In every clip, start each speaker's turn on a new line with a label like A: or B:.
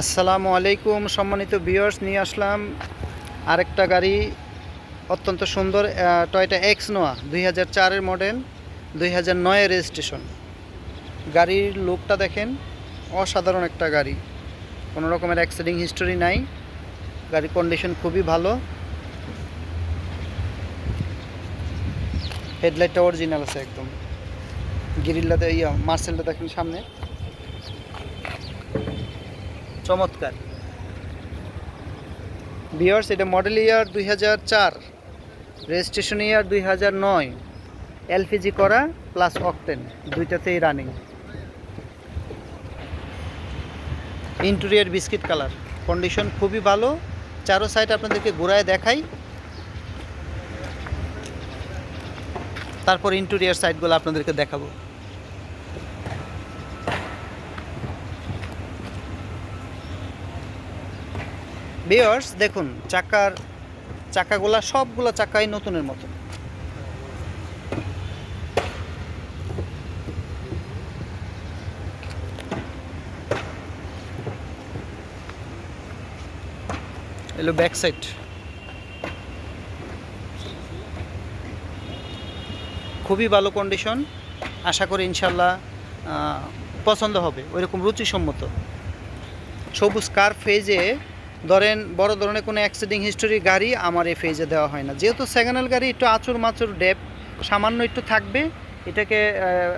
A: আসসালামু আলাইকুম, সম্মানিত ভিউয়ার্স, নিয়ে আসলাম আরেকটা গাড়ি, অত্যন্ত সুন্দর টয়টা এক্স নোয়া দুই হাজার চারের মডেল দুই হাজার নয়ের রেজিস্ট্রেশন গাড়ির লুকটা দেখেন, অসাধারণ একটা গাড়ি। কোনো রকমের অ্যাক্সিডেন্ট হিস্টোরি নাই। গাড়ির কন্ডিশন খুবই ভালো। হেডলাইটটা অরিজিনাল আছে একদম। গিরিল্লাতে ইয়া মার্সেলটা দেখেন সামনে। চমৎকার। বিয়ার্স এটা মডেল ইয়ার দুই হাজার চার রেজিস্ট্রেশন ইয়ার দুই হাজার নয় এলপিজি করা plus octane দুইটাতেই running interior biscuit colour condition খুবই ভালো। চারো সাইড আপনাদেরকে ঘোরায় দেখাই। তারপর ইন্টেরিয়ার সাইডগুলো আপনাদেরকে দেখাবো। বিয়ার্স দেখুন, চাকার, চাকাগুলা, সবগুলা চাকাই নতুনের মতো। এলো ব্যাক সাইড খুবই ভালো কন্ডিশন আশা করি ইনশাল্লাহ পছন্দ হবে। ওইরকম রুচিসম্মত। সবুজ কার ফেজে ধরেন বড় ধরনের কোনো অ্যাক্সিডিং হিস্টোরি গাড়ি আমার এই ফেজে দেওয়া হয় না। যেহেতু সেকেন্ড গাড়ি একটু আচুর মাচুর ডেপ সামান্য একটু থাকবে, এটাকে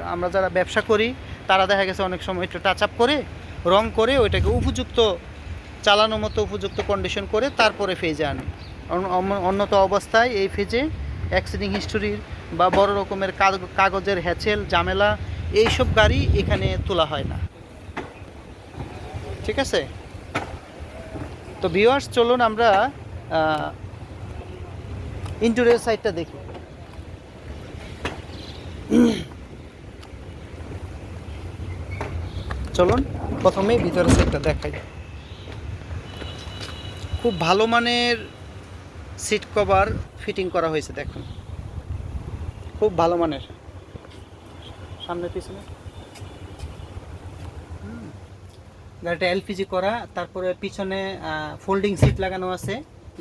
A: আমরা যারা ব্যবসা করি, তারা দেখা গেছে অনেক সময় একটু টাচ আপ করে রং করে, ওইটাকে উপযুক্ত, চালানোর মতো উপযুক্ত কন্ডিশন করে তারপরে ফেজে আনি। অন্য- অন্য- অন্যত অবস্থায় এই ফেজে অ্যাক্সিডিং হিস্টোরির বা বড় রকমের কাগজের হ্যাচেল, ঝামেলা, এইসব গাড়ি এখানে তোলা হয় না। ঠিক আছে? তো ভিউয়ার্স চলুন আমরা ইন্টেরিয়র সাইডটা দেখি। চলুন, প্রথমেই ভিতরের সাইডটা দেখাই। খুব ভালো মানের সিট কভার ফিটিং করা হয়েছে, দেখুন। খুব ভালো মানের। সামনে, পিছনে। গাড়িটা এলপিজি করা, তারপরে পিছনে ফোল্ডিং সিট লাগানো আছে।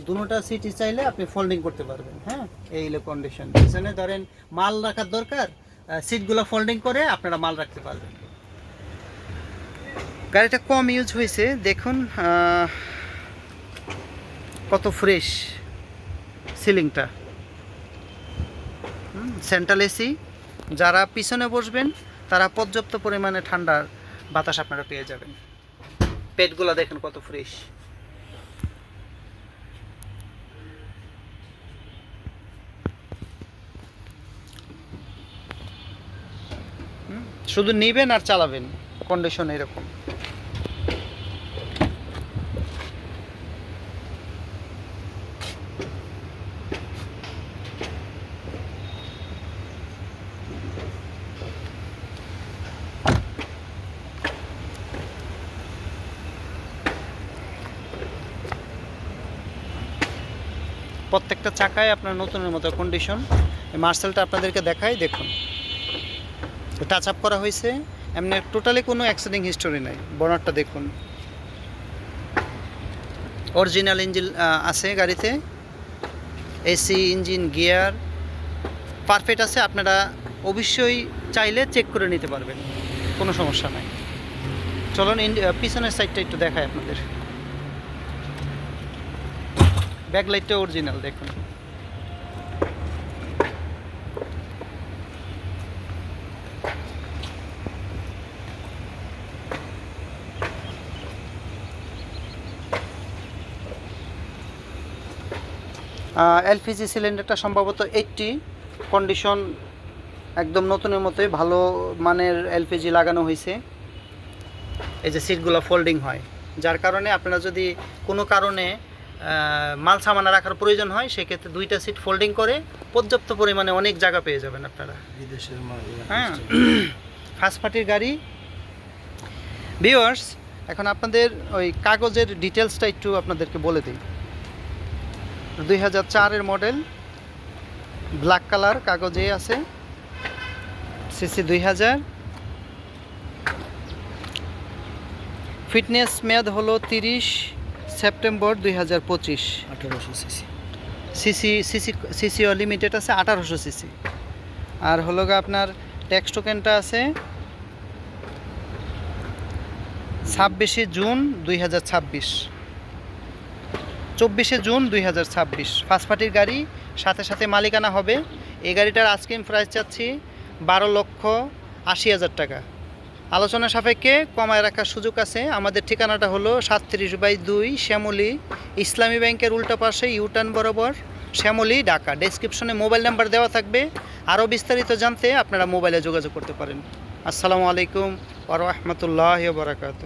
A: দুটোটা সিট চাইলে আপনি ফোল্ডিং করতে পারবেন হ্যাঁ? এই হলো কন্ডিশন পিছনে ধরেন, মাল রাখার দরকার সিটগুলো ফোল্ডিং করে আপনারা মাল রাখতে পারবেন। গাড়িটা কম ইউজ হয়েছে, দেখুন কত ফ্রেশ সিলিংটা সেন্ট্রাল এসি যারা পিছনে বসবেন, তারা পর্যাপ্ত পরিমাণে ঠান্ডার বাতাস আপনারা পেয়ে যাবেন। পেটগুলো দেখেন কত ফ্রেশ। শুধু নিবেন আর চালাবেন কন্ডিশন এরকম। প্রত্যেকটা চাকায় আপনার নতুনের মতো কন্ডিশন মার্সেলটা আপনাদেরকে দেখাই, দেখুন। টাচ আপ করা হয়েছে। এমনি টোটালি কোনো অ্যাক্সিডেন্ট হিস্টোরি নাই। বনারটা দেখুন। অরিজিনাল ইঞ্জিন আছে গাড়িতে। এসি ইঞ্জিন গিয়ার পারফেক্ট আছে। আপনারা অবশ্যই চাইলে চেক করে নিতে পারবেন। কোনো সমস্যা নাই। চলুন পিছনের সাইডটা একটু দেখায় আপনাদের। ব্যাকলাইটটা অরিজিনাল দেখুন। এলপিজি সিলিন্ডারটা সম্ভবত এইটটি কন্ডিশন একদম নতুনের মতোই ভালো মানের এলপিজি লাগানো হয়েছে। এই যে সিটগুলো ফোল্ডিং হয়। যার কারণে আপনারা যদি কোনো কারণে মাল সামানা রাখার প্রয়োজন হয় সেক্ষেত্রে দুইটা সিট ফোল্ডিং করে পর্যাপ্ত পরিমাণে অনেক জায়গা পেয়ে যাবেন আপনারা।
B: বিদেশের
A: হ্যাঁ। ফার্স্ট পার্টির গাড়ি। ভিওয়ার্স এখন আপনাদের ওই কাগজের ডিটেলসটা একটু আপনাদেরকে বলে দিই। দুই হাজার চারের মডেল ব্ল্যাক কালার কাগজে আছে। সিসি দুই হাজার। ফিটনেস মেয়াদ হলো তিরিশ। সেপ্টেম্বর দুই হাজার পঁচিশ।
B: আঠারোশো সিসি।
A: সিসি সিসি সিসিও লিমিটেড আছে আঠারোশো সিসি। আর হলো গা আপনার ট্যাক্স টোকেনটা আছে ছাব্বিশে জুন দুই হাজার ছাব্বিশ। চব্বিশে জুন দুই হাজার ছাব্বিশ। ফার্স্ট পার্টির গাড়ি সাথে সাথে মালিকানা হবে। এই গাড়িটার আজকে প্রাইস চাচ্ছি বারো লক্ষ আশি হাজার টাকা। আলোচনা সাপেক্ষে কমায় রাখার সুযোগ আছে। আমাদের ঠিকানাটা হলো সাতত্রিশ বাই দুই শ্যামলি ইসলামী ব্যাংকের উল্টা পাশে ইউটার্ন বরাবর শ্যামলি ঢাকা। ডেসক্রিপশনে মোবাইল নাম্বার দেওয়া থাকবে। আরও বিস্তারিত জানতে আপনারা মোবাইলে যোগাযোগ করতে পারেন। আসসালামু আলাইকুম ওরহমতুল্লাহ বারাকাতু